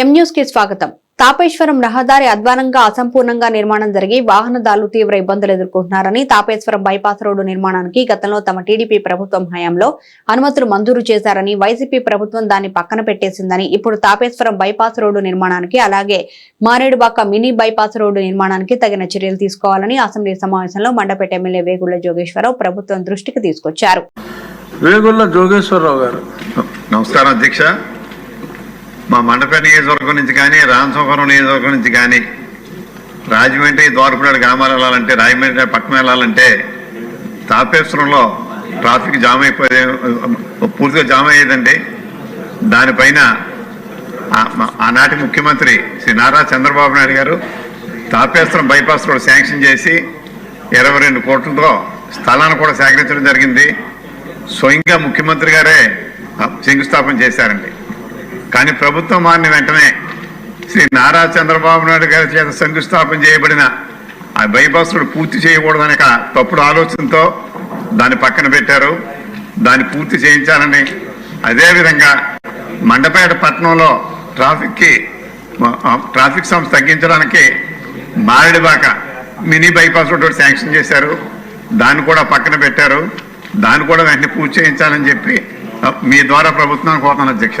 ఎం న్యూస్కి స్వాగతం. తాపేశ్వరం రహదారి అధ్వానంగా అసంపూర్ణంగా నిర్మాణం జరిగి వాహనదారులు తీవ్ర ఇబ్బందులు ఎదుర్కొంటున్నారని తాపేశ్వరం బైపాస్ రోడ్డు నిర్మాణానికి గతంలో తమ టీడీపీ ప్రభుత్వం హయాంలో అనుమతులు మంజూరు చేశారని వైసీపీ ప్రభుత్వం దాన్ని పక్కన పెట్టేసిందని ఇప్పుడు తాపేశ్వరం బైపాస్ రోడ్డు నిర్మాణానికి అలాగే మారేడుబాక మినీ బైపాస్ రోడ్డు నిర్మాణానికి తగిన చర్యలు తీసుకోవాలని అసెంబ్లీ సమావేశంలో మండపేట ఎమ్మెల్యే వేగుళ్ళ జోగేశ్వరరావు ప్రభుత్వం దృష్టికి తీసుకొచ్చారు. వేగుళ్ళ జోగేశ్వరరావు గారు. నమస్కారం అధ్యక్ష. మా మండపేట నియోజకవర్గం నుంచి కానీ రామచోకరం నియోజకవర్గం నుంచి కానీ రాజమండ్రి ద్వారపూడి గ్రామాలు వెళ్ళాలంటే రాజమండ్రి పట్టణం వెళ్ళాలంటే తాపేశ్వరంలో ట్రాఫిక్ జామ్ అయిపోయే పూర్తిగా జామ్ అయ్యేదండి. దానిపైన ఆనాటి ముఖ్యమంత్రి శ్రీ నారా చంద్రబాబు నాయుడు గారు తాపేశ్వరం బైపాస్ రోడ్ శాంక్షన్ చేసి ఇరవై రెండు కోట్లతో స్థలాన్ని కూడా సేకరించడం జరిగింది. స్వయంగా ముఖ్యమంత్రి గారే శంకుస్థాపన చేశారండి. కానీ ప్రభుత్వం మారిన వెంటనే శ్రీ నారా చంద్రబాబు నాయుడు గారి చేత శంకుస్థాపన చేయబడిన ఆ బైపాస్ రోడ్ పూర్తి చేయకూడదనే తప్పుడు ఆలోచనతో దాన్ని పక్కన పెట్టారు. దాన్ని పూర్తి చేయించాలని అదేవిధంగా మండపేట పట్టణంలో ట్రాఫిక్కి ట్రాఫిక్ సమస్య తగ్గించడానికి Maradibaka mini bypass road sanction చేశారు. దాన్ని కూడా పక్కన పెట్టారు. దాన్ని కూడా వెంటనే పూర్తి చేయించాలని చెప్పి మీ ద్వారా ప్రభుత్వాన్ని కోరుతాను అధ్యక్ష.